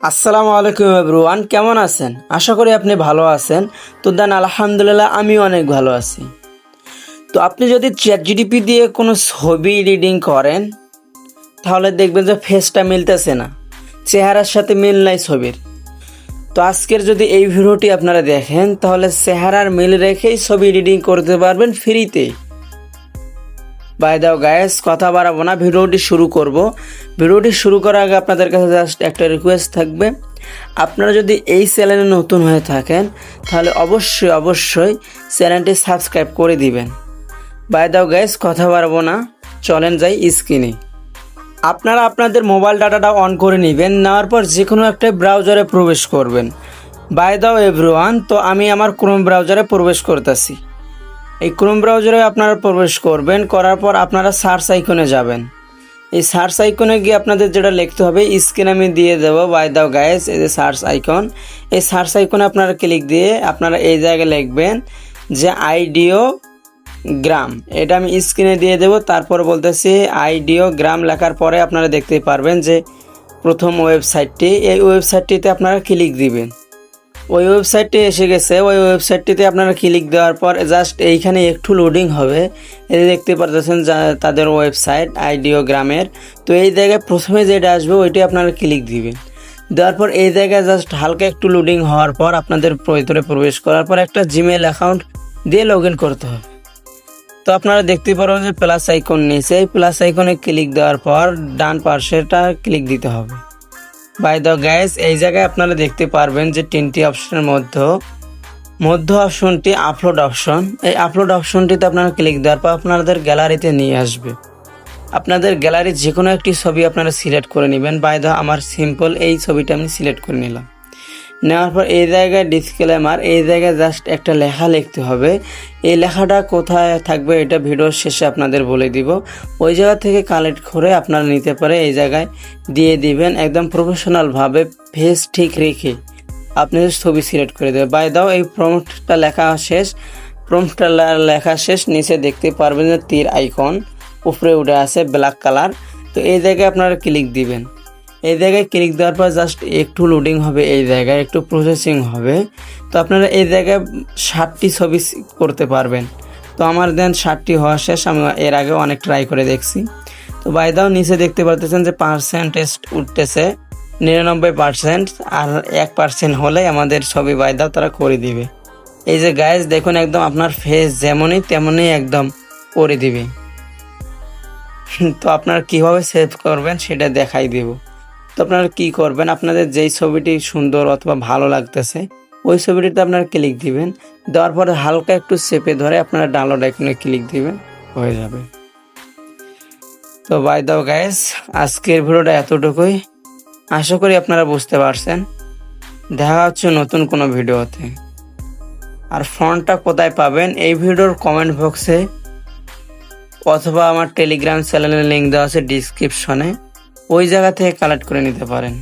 আসসালামু আলাইকুম এভরিওয়ান, কেমন আছেন? আশা করি আপনি ভালো আছেন। তো দেন, আলহামদুলিল্লাহ, আমিও অনেক ভালো আছি। তো আপনি যদি চ্যাট জিডিপি দিয়ে কোনো ছবি রিডিং করেন, তাহলে দেখবেন যে ফেসটা মিলতেছে না। চেহারার সাথে মিল নাই ছবির। তো আজকের যদি এই ভিডিওটি আপনারা দেখেন, তাহলে চেহারার মিল রেখেই ছবি রিডিং করতে পারবেন ফ্রিতেই বাই দাও গায়েস কথা বাড়াবো না, ভিডিওটি শুরু করব। ভিডিওটি শুরু করার আগে আপনাদের কাছে জাস্ট একটা রিকোয়েস্ট থাকবে। আপনারা যদি এই চ্যানেলে নতুন হয়ে থাকেন, তাহলে অবশ্যই অবশ্যই চ্যানেলটি সাবস্ক্রাইব করে দিবেন। বাই দাও গাইস কথা বাড়াবো না, চলেন যাই স্ক্রিনে আপনারা আপনাদের মোবাইল ডাটাটা অন করে নেবেন, নেওয়ার পর যে কোনো একটা ব্রাউজারে প্রবেশ করবেন। বাই দাও এভরিওয়ান তো আমি আমার ক্রোম ব্রাউজারে প্রবেশ করতেছি। এই ক্রোম ব্রাউজারে আপনারা প্রবেশ করবেন, করার পর আপনারা সার্চ আইকনে যাবেন। এই সার্চ আইকনে গিয়ে আপনাদের যেটা লিখতে হবে স্ক্রিন আমি দিয়ে দেবো বাই দাও গায়েস এই যে সার্চ আইকন এই সার্চ আইকনে আপনারা ক্লিক দিয়ে আপনারা এই জায়গায় লিখবেন যে আইডিও গ্রাম এটা আমি স্ক্রিনে দিয়ে দেবো, তারপর বলতেছি আইডিও গ্রাম লেখার পরে আপনারা দেখতে পারবেন যে প্রথম ওয়েবসাইটটি এই ওয়েবসাইটটিতে আপনারা ক্লিক দিবেন। ওই ওয়েবসাইটটি এসে গেছে। ওই ওয়েবসাইটটিতে আপনারা ক্লিক দেওয়ার পর জাস্ট এইখানে একটু লোডিং হবে। এই দেখতে পারতেছেন তাদের ওয়েবসাইট আইডিও গ্রামের তো এই জায়গায় প্রথমে যেটা আসবে, ওইটি আপনারা ক্লিক দিবেন। দেওয়ার পর এই জায়গায় জাস্ট হালকা একটু লোডিং হওয়ার পর আপনাদের ভিতরে প্রবেশ করার পর একটা জিমেল অ্যাকাউন্ট দিয়ে লগ ইন করতে হবে। তো আপনারা দেখতে পারবেন যে প্লাস আইকন নিয়েছে এই প্লাস আইকনে ক্লিক দেওয়ার পর ডান পাশেটা ক্লিক দিতে হবে। বাই দ্য গ্যাস এই জায়গায় আপনারা দেখতে পারবেন যে তিনটি অপশনের মধ্যে মধ্য অপশনটি আপলোড অপশন এই আপলোড অপশনটিতে আপনারা ক্লিক দেওয়ার পর আপনাদের গ্যালারিতে নিয়ে আসবে। আপনাদের গ্যালারির যে কোনো একটি ছবি আপনারা সিলেক্ট করে নেবেন। বাই দ্য আমার সিম্পল এই ছবিটা আমি সিলেক্ট করে নিলাম। নেওয়ার পর এই জায়গায় ডিসক্লেমার এই জায়গায় জাস্ট একটা লেখা লিখতে হবে। এই লেখাটা কোথায় থাকবে এটা ভিডিওর শেষে আপনাদের বলে দিব। ওই জায়গা থেকে কালেক্ট করে আপনারা নিতে পারে এই জায়গায় দিয়ে দিবেন। একদম প্রফেশনালভাবে ফেস ঠিক রেখে আপনি ছবি সিলেক্ট করে দেবেন। বাই দাও এই প্রম্পটটা লেখা শেষ। প্রম্পটটা লেখা শেষ। নিচে দেখতে পারবেন যে তীর আইকন উপরে উঠে আছে ব্ল্যাক কালার তো এই জায়গায় আপনারা ক্লিক দিবেন। এই জায়গায় ক্লিক দেওয়ার পর জাস্ট একটু লোডিং হবে, এই জায়গায় একটু প্রসেসিং হবে। তো আপনারা এই জায়গায় ষাটটি ছবি করতে পারবেন। তো আমার দেন ষাটটি হওয়া শেষ, আমি এর আগে অনেক ট্রাই করে দেখছি। তো বাইদাও নিচে দেখতে পারতেছেন যে পার্সেন্টেজ উঠতেছে, নিরানব্বই পার্সেন্ট আর এক পার্সেন্ট হলে আমাদের ছবি বাইদাও তারা করে দিবে। এই যে গায়েস দেখুন একদম আপনার ফেস যেমনই তেমনই একদম করে দিবে। তো আপনারা কীভাবে সেভ করবেন সেটা দেখাই দেব। তো আপনারা কি করবেন? আপনাদের যেই ছবিটি সুন্দর অথবা ভালো লাগতেছে, ওই ছবিটিতে আপনারা ক্লিক দিবেন। দেওয়ার পরে হালকা একটু চেপে ধরে আপনারা ডাউনলোড আইকনে ক্লিক দিবেন, হয়ে যাবে। তো বাই দাও গাইস আজকের ভিডিওটা এতটুকুই। আশা করি আপনারা বুঝতে পারছেন। দেখা হচ্ছে নতুন কোনো ভিডিওতে। আর ফোনটা কোথায় পাবেন এই ভিডিওর কমেন্ট বক্সে অথবা আমার টেলিগ্রাম চ্যানেলের লিঙ্ক দেওয়া আছে ডিসক্রিপশনে ওই জায়গা থেকে কালেক্ট করে নিতে পারেন।